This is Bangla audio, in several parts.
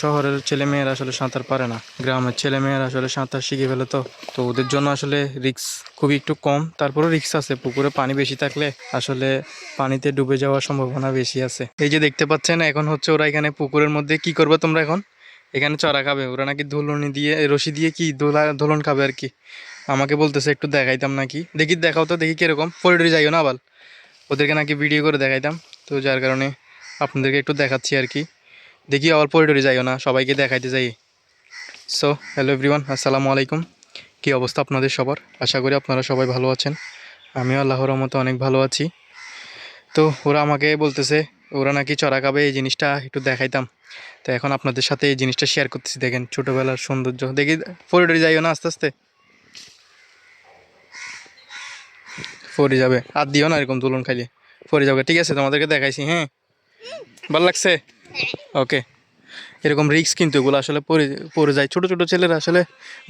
শহরের ছেলে মেয়েরা আসলে সাঁতার পারে না। গ্রামের ছেলে মেয়েরা আসলে সাঁতার শিখে ফেলে তো। তো ওদের জন্য আসলে রিক্স খুবই একটু কম। তারপরেও রিক্স আছে। পুকুরে পানি বেশি থাকলে আসলে পানিতে ডুবে যাওয়ার সম্ভাবনা বেশি আছে। এই যে দেখতে পাচ্ছেন, এখন হচ্ছে ওরা এখানে পুকুরের মধ্যে কি করবে তোমরা এখন? এখানে চড়া খাবে। ওরা নাকি ধুলনি দিয়ে রশি দিয়ে কি দোলা দোলন খাবে আর কি। আমাকে বলতেছে একটু দেখাইতাম নাকি। দেখি, দেখাও তো, দেখি কীরকম। পরিডরি যাইও না আবার? ওদেরকে নাকি ভিডিও করে দেখাইতাম। তো যার কারণে আপনাদেরকে একটু দেখাচ্ছি আর কি। দেখি আবার পরিডরি যাইও না, সবাইকে দেখাইতে যাই। সো হ্যালো এভরিওয়ান আসসালামু আলাইকুম। কী অবস্থা আপনাদের সবার? আশা করি আপনারা সবাই ভালো আছেন। আমিও আল্লাহর রহমতে অনেক ভালো আছি। তো, ওরা আমাকে বলতেছে, ওরা নাকি চড়া খাবে, এই জিনিসটা একটু দেখাইতাম। তো এখন আপনাদের সাথে এই জিনিসটা শেয়ার করতেছি, দেখেন ছোটোবেলার সৌন্দর্য। দেখি পরিডরি যাইও না আস্তে আস্তে। ফরি যাবে। আর দিও না এরকম দুলন খাইলে। ফরি যাবে। ঠিক আছে, তোমাদেরকে দেখাইছি হ্যাঁ? ভালো লাগছে? ওকে এরকম রিক্স কিন্তু এগুলো আসলে পড়ে যায়। ছোটো ছোটো ছেলেরা আসলে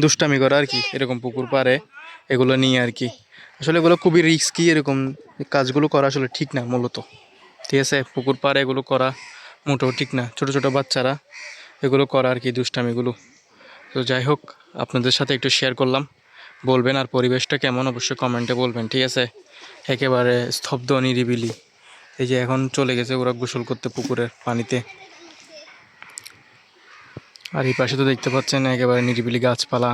দুষ্টামি করে আর কি, এরকম পুকুর পারে এগুলো নিয়ে আর কি। আসলে এগুলো খুবই রিস্কি এরকম কাজগুলো করা আসলে ঠিক না মূলত। ঠিক আছে, পুকুর পাড়ে এগুলো করা মোটেও ঠিক না। ছোটো ছোটো বাচ্চারা এগুলো করা আর কি দুষ্টামিগুলো। তো যাই হোক, আপনাদের সাথে একটু শেয়ার করলাম। বলবেন আর পরিবেশটা কেমন? অবশ্যই কমেন্টে বলবেন। ঠিক আছে? একেবারে স্তব্ধ, নিরিবিলি। এই যে এখন চলে গেছে ওরা গোসল করতে পুকুরের পানিতে। আর এই পাশে তো দেখতে পাচ্ছেন একেবারে নিরিবিলি গাছপালা,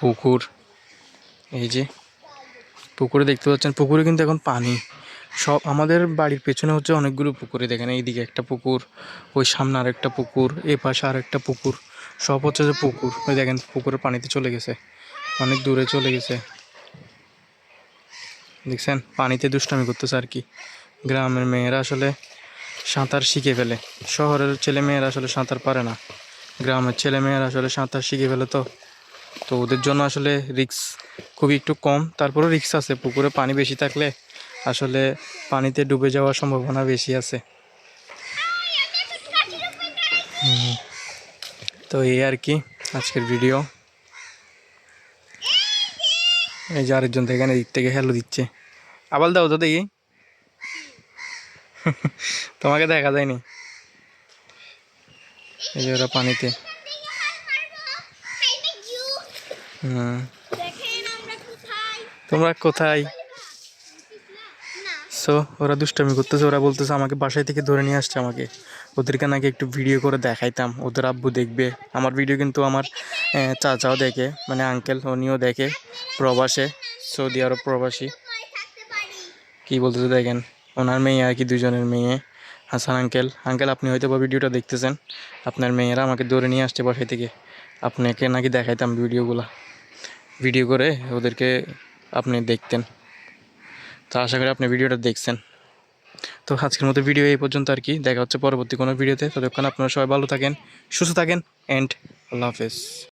পুকুর। এই যে পুকুরে দেখতে পাচ্ছেন, পুকুরে কিন্তু এখন পানি। সব আমাদের বাড়ির পেছনে হচ্ছে অনেকগুলো পুকুরে দেখেন এইদিকে একটা পুকুর, ওই সামনে আরেকটা পুকুর, এই পাশে আর একটা পুকুর, সব হচ্ছে যে পুকুর। ওই দেখেন পুকুরের পানিতে চলে গেছে, অনেক দূরে চলে গেছে। দেখছেন? পানিতে দুষ্টামি করতেছে আর কি। গ্রামের মেয়েরা আসলে সাঁতার শিখে ফেলে। শহরের ছেলে মেয়েরা আসলে সাঁতার পারে না। গ্রামের ছেলে মেয়েরা আসলে সাঁতার শিখে ফেলে তো। তো ওদের জন্য আসলে রিক্স খুবই একটু কম। তারপরেও রিক্স আছে। পুকুরে পানি বেশি থাকলে আসলে পানিতে ডুবে যাওয়ার সম্ভাবনা বেশি আছে। তো এই আর কি আজকের ভিডিও। এই যে আরেকজন থেকে এখানে দিক থেকে হ্যালো দিচ্ছে। আবার দাও তো দেখি। তোমাকে দেখা যায়নি। এই যে ওরা পানিতে। হুম তোমরা কোথায়? সো ওরা দুষ্টামি করতেছে, ওরা বলতেছে আমাকে বাসায় থেকে ধরে নিয়ে আসছে আমাকে। ওদেরকে নাকি একটু ভিডিও করে দেখাইতাম, ওদের আব্বু দেখবে। আমার ভিডিও কিন্তু আমার চাচাও দেখে মানে আঙ্কেল উনিও দেখে, প্রবাসে। সৌদি আরব প্রবাসী। কি বলতেছে দেখেন। ওনার মেয়ে আর কি, দুজনের মেয়ে। হাসান আঙ্কেল আঙ্কেল আপনি হয়তো বা ভিডিওটা দেখতেছেন। আপনার মেয়েরা আমাকে ধরে নিয়ে আসছে বাসায় থেকে। আপনাকে নাকি দেখাইতাম ভিডিওগুলা ভিডিও করে ওদেরকে আপনি দেখতেন। তো আশা করি আপনি ভিডিওটা দেখছেন। তো আজকের মতো ভিডিও এই পর্যন্ত আর কি। দেখা হচ্ছে পরবর্তী কোনো ভিডিওতে ততক্ষণ আপনারা সবাই ভালো থাকেন, সুস্থ থাকেন অ্যান্ড আল্লাহ হাফেজ।